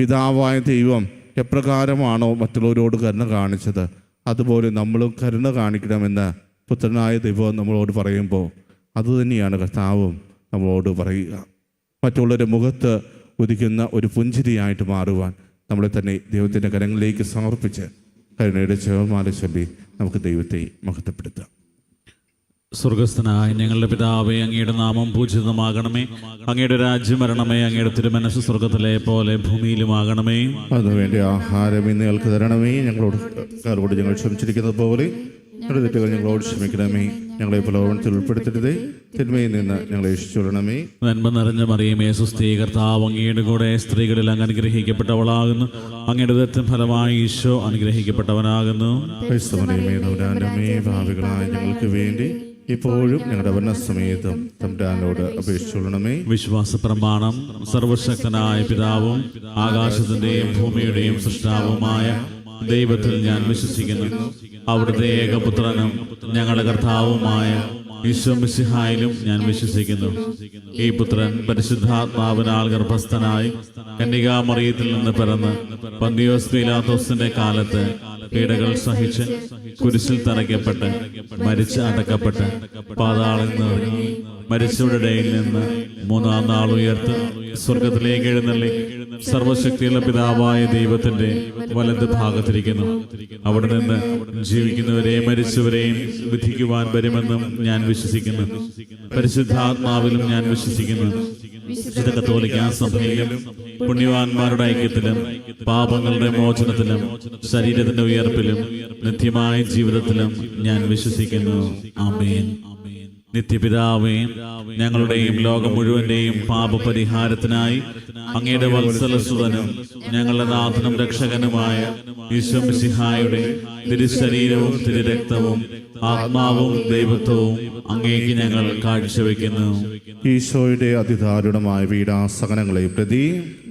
പിതാവായ ദൈവം എപ്രകാരമാണോ മറ്റുള്ളവരോട് കരുണ കാണിച്ചത് അതുപോലെ നമ്മളും കരുണ കാണിക്കണമെന്ന് പുത്രനായ ദൈവം നമ്മളോട് പറയുമ്പോൾ അതുതന്നെയാണ് കർത്താവും നമ്മളോട് പറയുക. മറ്റുള്ളവരുടെ മുഖത്ത് ഉദിക്കുന്ന ഒരു പുഞ്ചിരിയായിട്ട് മാറുവാൻ നമ്മളെ തന്നെ ദൈവത്തിന്റെ കരങ്ങളിലേക്ക് സമർപ്പിച്ച് കരുണയുടെ ചേർമാല ചൊല്ലി നമുക്ക് ദൈവത്തെ മഹത്വപ്പെടുത്താം. സ്വർഗസ്ഥനായ ഞങ്ങളുടെ പിതാവേ അങ്ങയുടെ നാമം പൂജിതമാകണമേ. അങ്ങയുടെ രാജ്യം വരണമേ അങ്ങയുടെ തിരുമനസ് സ്വർഗത്തിലെ പോലെ ഭൂമിയിലുമാകണമേ. അതിനുവേണ്ടി ആഹാരം ഇന്ന് ഞങ്ങൾക്ക് തരണമേ. ഞങ്ങളോട് ഞങ്ങൾ ക്ഷമിച്ചിരിക്കുന്നത് പോലെ ഞങ്ങളുടെ തെറ്റുകൾ ഞങ്ങളോട് ക്ഷമിക്കണമേ. ഞങ്ങളെ പ്രലോഭനത്തിൽ ഉൾപ്പെടുത്തരുതേ. തിന്മയിൽ നിന്ന് ഞങ്ങളെ രക്ഷിച്ചുകൊള്ളണമേ നന്മ നിറഞ്ഞ മറിയമേ സുസ്ഥീ കർത്താവ് അങ്ങയുടെ കൂടെ സ്ത്രീകളിൽ അങ്ങ് അനുഗ്രഹിക്കപ്പെട്ടവളാകുന്നു. അങ്ങയുടെ ദത്തം ഫലമായി ഈശോ അനുഗ്രഹിക്കപ്പെട്ടവനാകുന്നു. ഭാവികളായ ഞങ്ങൾക്ക് വേണ്ടി ഇപ്പോഴും ഞങ്ങളുടെ വർണസമയത്തും തമ്പുരാനോട് അപേക്ഷിച്ചുകൊള്ളണമേ. വിശ്വാസ പ്രമാണം സർവശക്തനായ പിതാവും ആകാശത്തിന്റെയും ഭൂമിയുടെയും സൃഷ്ടാവുമായ ദൈവത്തിൽ ഞാൻ വിശ്വസിക്കുന്നു. അവിടുത്തെ ഏകപുത്രനും ഞങ്ങളുടെ കർത്താവുമായ ഈശോ മിശിഹായിലും ഞാൻ വിശ്വസിക്കുന്നു. ഈ പുത്രൻ പരിശുദ്ധാത്മാവിനാൽ ഗർഭസ്ഥനായി കന്യകാമറിയത്തിൽ നിന്ന് പിറന്ന് പന്തിയോസ് പീലാത്തോസിന്റെ കാലത്ത് പീഡകൾ സഹിച്ച് കുരിശിൽ തറയ്ക്കപ്പെട്ട് മരിച്ച് അടക്കപ്പെട്ട് പാതാളിൽ നിന്ന് മരിച്ചവരുടെ ഇടയിൽ നിന്ന് മൂന്നാം നാൾ ഉയർത്ത് സ്വർഗത്തിലേക്ക് എഴുന്നള്ളി. സർവശക്തിയുള്ള പിതാവായ ദൈവത്തിന്റെ വലത് ഭാഗത്തിരിക്കുന്നു. അവിടെ നിന്ന് ജീവിക്കുന്നവരെയും മരിച്ചവരെയും വിധിക്കുവാൻ വരുമെന്നും ഞാൻ വിശ്വസിക്കുന്നു. പരിശുദ്ധാത്മാവിലും ഞാൻ വിശ്വസിക്കുന്നു. വിശുദ്ധ കത്തോലിക്ക സഭയിലും പുണ്യവാന്മാരുടെ ഐക്യത്തിലും പാപങ്ങളുടെ മോചനത്തിലും ശരീരത്തിന്റെ ഉയർപ്പിലും നിത്യമായ ജീവിതത്തിലും ഞാൻ വിശ്വസിക്കുന്നു. ആമേൻ. നിത്യപിതാവേ ഞങ്ങളുടെയും ലോകം മുഴുവന്റെയും പാപപരിഹാരത്തിനായി അങ്ങയുടെ വത്സലസുതനും ഞങ്ങളുടെ നാഥനും രക്ഷകനുമായ ഈശ്വമിസിഹായുടെ തിരുശരീരവും തിരുരക്തവും ആത്മാവും ദൈവത്വവും അങ്ങേക്ക് ഞങ്ങൾ കാഴ്ചവെക്കുന്നു. ഈശോയുടെ അതിദാരുണമായ വീടാസകനങ്ങളെ പ്രതി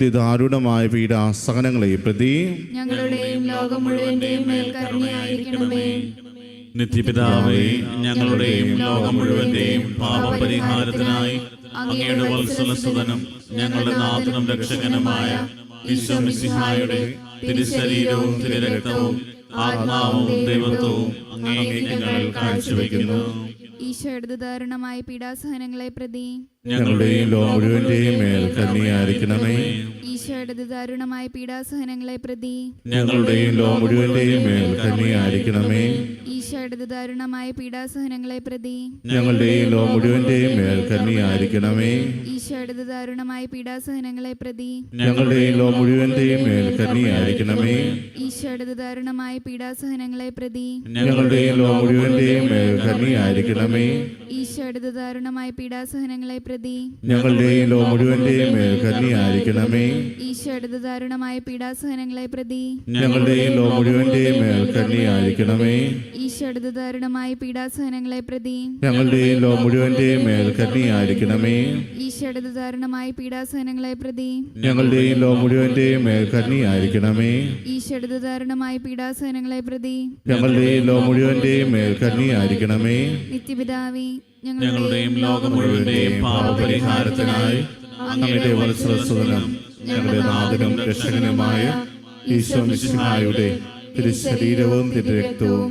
അതിദാരുണമായ വീടാസകനങ്ങളെ പ്രതി ഞങ്ങളുടെയും ലോകം മുഴുവന്റെയും മേൽ കരുണയായിരിക്കണമേ. നിത്യപിതാവേ ഞങ്ങളുടെയും ലോകം മുഴുവന്റെയും പാപപരിഹാരത്തിനായി അങ്ങയുടെ വത്സലസുതനും ഞങ്ങളുടെ നാഥനും രക്ഷകനുമായ ഈശ്വമിസിഹായുടെ തിരുശരീരവും തിരുരക്തവും ആത്മാവും ദൈവത്വവും അങ്ങേ ഞങ്ങൾ കാഴ്ചവെക്കുന്നു. ഈശോയുടെ ദാരുണമായ പീഡാസഹനങ്ങളെ പ്രതി ഞങ്ങളുടെയും ലോ മുഴുവന്റെയും മേൽ കന്യായിരിക്കണമേ ഈശോയുടെ ദാരുണമായ പീഡാസഹനങ്ങളെ പ്രതി ഞങ്ങളുടെയും ലോ മുഴുവന്റെയും മേൽ കന്യായിരിക്കണമേ ഈശോയുടെ ദാരുണമായ പീഡാസഹനങ്ങളെ പ്രതി. ഞങ്ങളുടെ ലോ മുഴുവന്റെയും മേൽ കന്യായിരിക്കണമേ ഈശോയുടെ ദാരുണമായ പീഡാസഹനങ്ങളെ പ്രതി. ഞങ്ങളുടെ ലോ മുഴുവന്റെയും മേൽ കന്യായിരിക്കണമേ ഈശോയുടെ ദാരുണമായ പീഡാസഹനങ്ങളെ പ്രതി. ഞങ്ങളുടെ ലോ മുഴുവന്റെയും മേൽ കന്യായിരിക്കണമേ ഈശോയുടെ ദാരുണമായ പീഡാസഹനങ്ങളെ പ്രതി. ഞങ്ങളുടെ ലോ മുഴുവന്റെയും മേൽ കന്യായിരിക്കണമേ ഈശോയുടെ ദാരുണമായ പീഡാസഹനങ്ങളെ പ്രതി. ഞങ്ങളുടെ മുഴുവന്റെയും ഈശോയുടെ ദാരുണമായ പീഡാസഹനങ്ങളെ പ്രതി ഞങ്ങളുടെയും ലോ മുഴുവന്റെയും മേൽ കന്യായിരിക്കണമേ ഈശോയുടെ ദാരുണമായ പീഡാസഹനങ്ങളെ പ്രതി ഞങ്ങളുടെയും ലോ മുഴുവന്റെയും മേൽ കന്യായിരിക്കണമേ ഈശോയുടെ ദാരുണമായ പീഡാസഹനങ്ങളെ പ്രതി ഞങ്ങളുടെയും ലോ മുഴുവന്റെയും മേൽ കന്യായിരിക്കണമേ നിത്യപിതാവേ ഞങ്ങളുടെയും ലോകം മുഴുവന്റെയും പാപപരിഹാരത്തിനായി അങ്ങയുടെ വത്സരസുതനും ഞങ്ങളുടെ നാഥനും രക്ഷകനുമായ ഈശോ മിശിഹായുടെ തിരുശരീരവും തിരുരക്തവും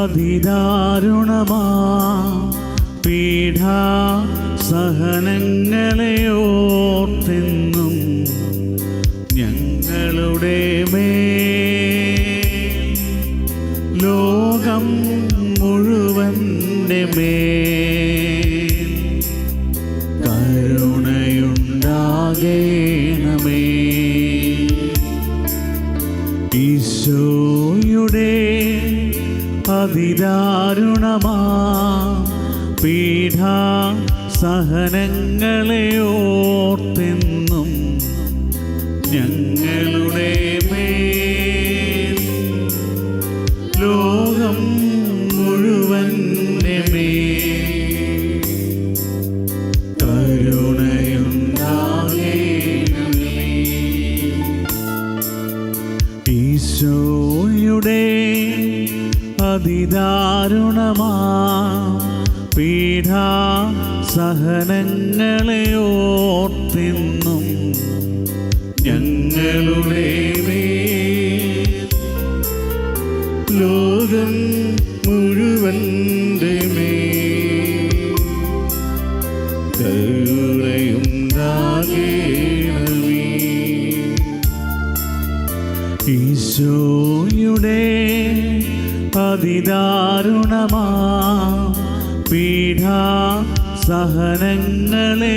അതിദാരുണമാ പീഠാ സഹനങ്ങളെ സഹനങ്ങളെ ഓർത്തെന്നും ഞങ്ങളുടെ മേ ലോകം കരുണയുണ്ടാകേണമേ ഈശോയുടെ അതിദാരുണമാ പീഠ സഹനങ്ങളെ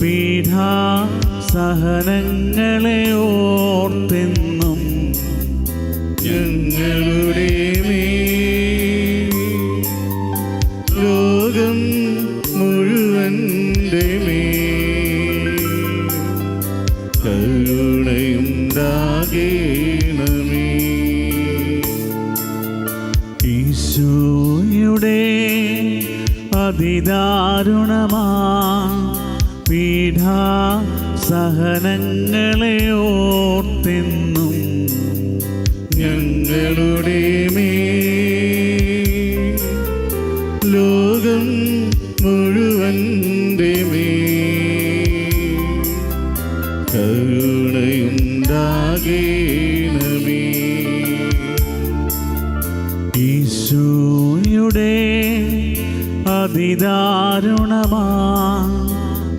പീഠാ സഹനങ്ങളെ ഓർത്തെന്നും ഞങ്ങളുടെ ലോകം മുഴുവന്റെ കരുണയുണ്ടാകേണമേ ഈശോയുടെ അതിദാരുണമാ പീഠാ സഹനങ്ങളെ ഓർത്തെന്നും ഞങ്ങളുടെ മേ ലോകം മുഴുവന്റെ മേൽ കരുണയുണ്ടാകേണമേ. ഈശോയുടെ അതിദാരുണമാ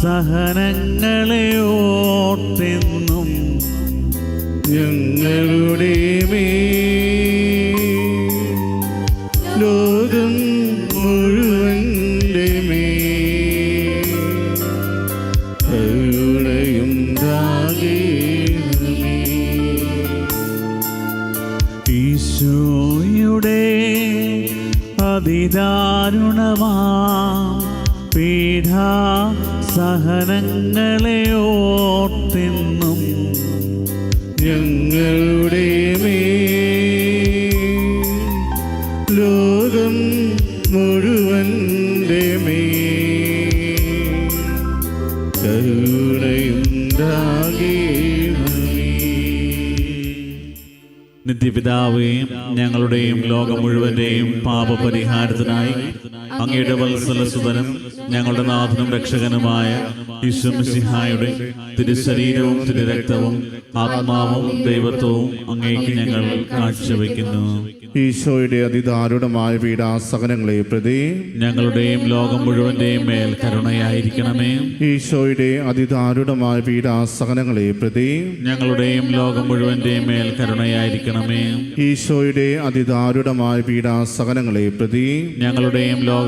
സഹനങ്ങളെ ഞങ്ങളുടെ മേ ലോകം മുഴുവന്റെ മേ ഞങ്ങളുടെയും ലോകം മുഴുവന്റെയും പാപപരിഹാരത്തിനായി അങ്ങയുടെ വത്സലസുതനും ഞങ്ങളുടെ നാഥനും രക്ഷകനുമായ ഈശ്വമിസിഹായുടെ തിരുശരീരവും തിരുരക്തവും ആത്മാവും ദൈവത്വവും അങ്ങേക്ക് ഞങ്ങൾ കാഴ്ചവെക്കുന്നു. ഈശോയുടെ അതിദാരുണമായ പീഡാസകനങ്ങളെ പ്രതി ഞങ്ങളുടെയും ലോകം മുഴുവന്റെയും മേൽ കരുണയായിരിക്കണമേ. ഈശോയുടെ അതിദാരുണമായ പീഡാസകനങ്ങളെ പ്രതി ഞങ്ങളുടെയും ലോകം മുഴുവന്റെയും മേൽ കരുണയായിരിക്കണമേ. ഈശോയുടെ അതിദാരുണമായ പീഡാസകനങ്ങളെ പ്രതി ഞങ്ങളുടെയും ലോകം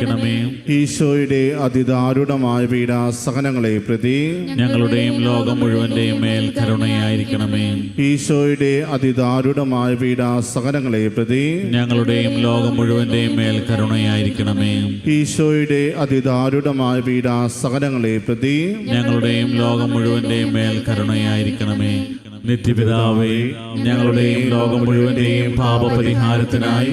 കരുണയായിരിക്കണമേ ഈശോയുടെ അതിദാരുണമായ പീഡാസകനങ്ങളെ പ്രതി ഞങ്ങളുടെയും ലോകം മുഴുവന്റെയും മേൽ കരുണയായിരിക്കണമേ. ഈശോയുടെ അതിദാരുണമായ പീഡാസകനങ്ങളെ പ്രതി ഞങ്ങളുടെയും ലോകം മുഴുവന്റെയും മേൽ കരുണയായിരിക്കണമേ. ഈശോയുടെ അതിദാരുണമായ പീഡാസകനങ്ങളെ പ്രതി ഞങ്ങളുടെയും ലോകം മുഴുവന്റെയും മേൽ കരുണയായിരിക്കണമേ. നിത്യപിതാവേ ഞങ്ങളുടെയും ലോകം മുഴുവന്റെയും പാപപരിഹാരത്തിനായി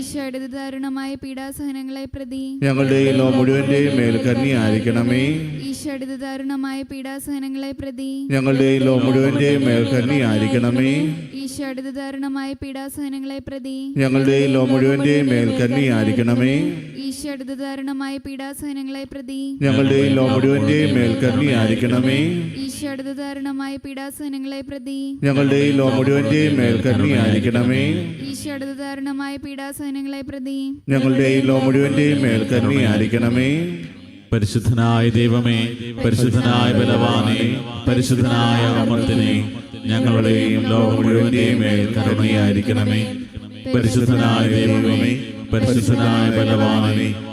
ഈശോയുടെ ദാരുണമായ പീഡാസഹനങ്ങളെ പ്രതി ഞങ്ങളുടെ ഈ ലോ മുഴുവന്റെയും മേൽ കരുണയായിരിക്കണമേ ഈശോയുടെ ദാരുണമായ പീഡാസഹനങ്ങളെ പ്രതി ഞങ്ങളുടെ ഈ ലോ മുഴുവന്റെയും മേൽ കരുണയായിരിക്കണമേ ഈശോയുടെ ദാരുണമായ പീഡാസഹനങ്ങളെ പ്രതി ഞങ്ങളുടെ ഈ ലോ മുഴുവന്റെയും മേൽ കരുണയായിരിക്കണമേ ഈശോയുടെ ദാരുണമായ പീഡാസഹനങ്ങളെ പ്രതി ഞങ്ങളുടെ ഈ ലോ മുഴുവന്റെയും മേൽ കരുണയായിരിക്കണമേ ഈശോയുടെ ദാരുണമായ പീഡാസഹനങ്ങളെ പ്രതി ഞങ്ങളുടെ ഈ ദാരുണമായ പ്രതി പരിശുദ്ധനായ ദൈവമേ പരിശുദ്ധനായ ബലവാനെ പരിശുദ്ധനായ അമർത്തിനെ ഞങ്ങളുടെയും ലോകം മുഴുവന്റെയും മേൽ കരുണയായിരിക്കണമേ. പരിശുദ്ധനായ ദൈവമേ പരിശുദ്ധനായ ബലവാനെ